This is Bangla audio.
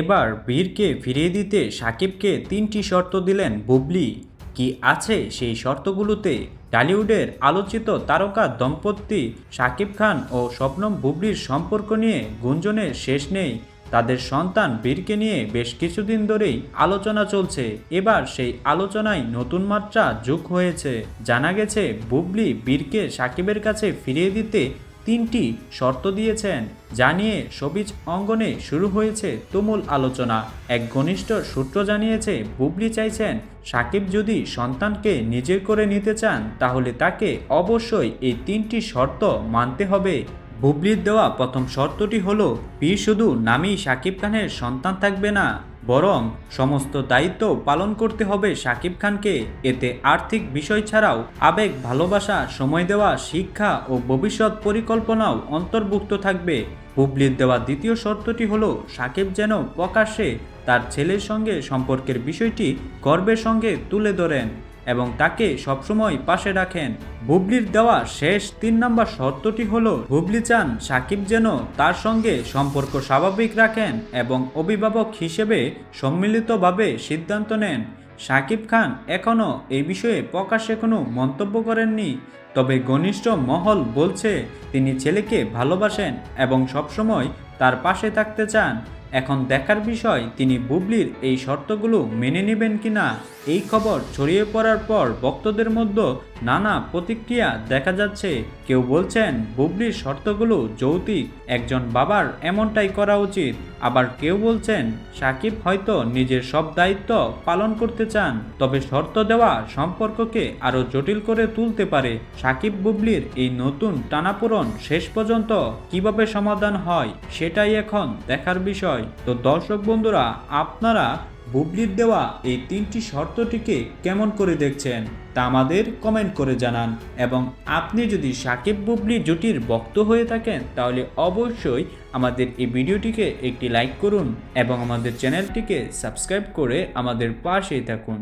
এবার বীরকে ফিরিয়ে দিতে সাকিবকে তিনটি শর্ত দিলেন বুবলি। কি আছে সেই শর্তগুলোতে? টলিউডের আলোচিত তারকা দম্পতি সাকিব খান ও স্বপ্নম বুবলির সম্পর্ক নিয়ে গুঞ্জনের শেষ নেই। তাদের সন্তান বীরকে নিয়ে বেশ কিছুদিন ধরেই আলোচনা চলছে। এবার সেই আলোচনায় নতুন মাত্রা যোগ হয়েছে। জানা গেছে, বুবলি বীরকে সাকিবের কাছে ফিরিয়ে দিতে তিনটি শর্ত দিয়েছেন। জানিয়ে সবিজ অঙ্গনে শুরু হয়েছে তুমুল আলোচনা। এক ঘনিষ্ঠ সূত্র জানিয়েছে, বুবলি চাইছেন, সাকিব যদি সন্তানকে নিজের করে নিতে চান, তাহলে তাকে অবশ্যই এই তিনটি শর্ত মানতে হবে। বুবলির দেওয়া প্রথম শর্তটি হলো বীর শুধু নামেই সাকিব খানের সন্তান থাকবে না। বরং সমস্ত দায়িত্ব পালন করতে হবে সাকিব খানকে। এতে আর্থিক বিষয় ছাড়াও আবেগ, ভালোবাসা, সময় দেওয়া, শিক্ষা ও ভবিষ্যৎ পরিকল্পনাও অন্তর্ভুক্ত থাকবে। হুবলির দেওয়া দ্বিতীয় শর্তটি হলো, সাকিব যেন প্রকাশ্যে তার ছেলের সঙ্গে সম্পর্কের বিষয়টি গর্বের সঙ্গে তুলে ধরেন। এবং তাকে সবসময় পাশে রাখেন। বুবলির দেওয়া শেষ তিন নম্বর শর্তটি হল বুবলি চান সাকিব যেন তার সঙ্গে সম্পর্ক স্বাভাবিক রাখেন এবং অভিভাবক হিসেবে সম্মিলিতভাবে সিদ্ধান্ত নেন। সাকিব খান এখনও এই বিষয়ে প্রকাশ্যে কোনো মন্তব্য করেননি, তবে ঘনিষ্ঠ মহল বলছে, তিনি ছেলেকে ভালোবাসেন এবং সবসময় তার পাশে থাকতে চান। এখন দেখার বিষয়, তিনি বুবলির এই শর্তগুলো মেনে নেবেন কিনা। এই খবর ছড়িয়ে পড়ার পর ভক্তদের মধ্যে নানা প্রতিক্রিয়া দেখা যাচ্ছে। কেউ বলছেন, বুবলির শর্তগুলো যৌতিক, একজন বাবার এমনটাই করা উচিত। আবার কেউ বলছেন, সাকিব হয়তো নিজের সব দায়িত্ব পালন করতে চান, তবে শর্ত দেওয়া সম্পর্ককে আরও জটিল করে তুলতে পারে। সাকিব বুবলির এই নতুন টানাপোড়ন শেষ পর্যন্ত কীভাবে সমাধান হয়, সেটাই এখন দেখার বিষয়। তো দর্শক বন্ধুরা, আপনারা বুবলির দেওয়া এই তিনটি শর্তটিকে কেমন করে দেখছেন তা আমাদের কমেন্ট করে জানান। এবং আপনি যদি সাকিব বুবলি জুটির ভক্ত হয়ে থাকেন, তাহলে অবশ্যই আমাদের এই ভিডিওটিকে একটি লাইক করুন এবং আমাদের চ্যানেলটিকে সাবস্ক্রাইব করে আমাদের পাশেই থাকুন।